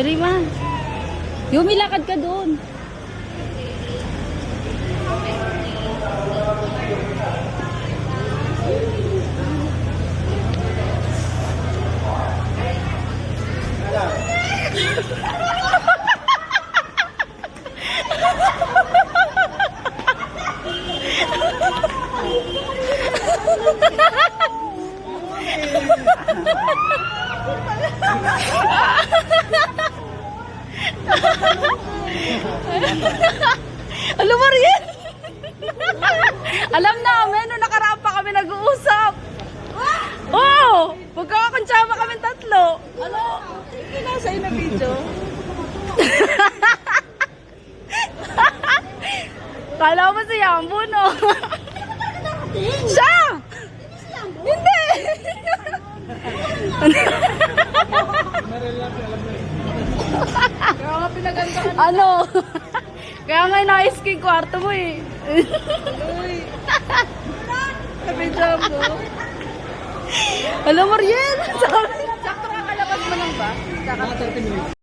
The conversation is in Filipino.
Dali ma. Yumi, lakad ka doon. Alam mo rin? Alam namin, nung nakaraan pa kami nag-uusap. Oo! Oh, magkakakontsama kami tatlo. Ano? Hindi na sa'yo na video. Kala mo si Yambo, no? Siya! Hindi! Nga pinaganda ka ano? Kaya nga inayos ko yung kwarto mo eh. Uy. Sa video mo. Alam mo, Riel! Sakto kakalabas mo lang ba? Kaka 30 minutes.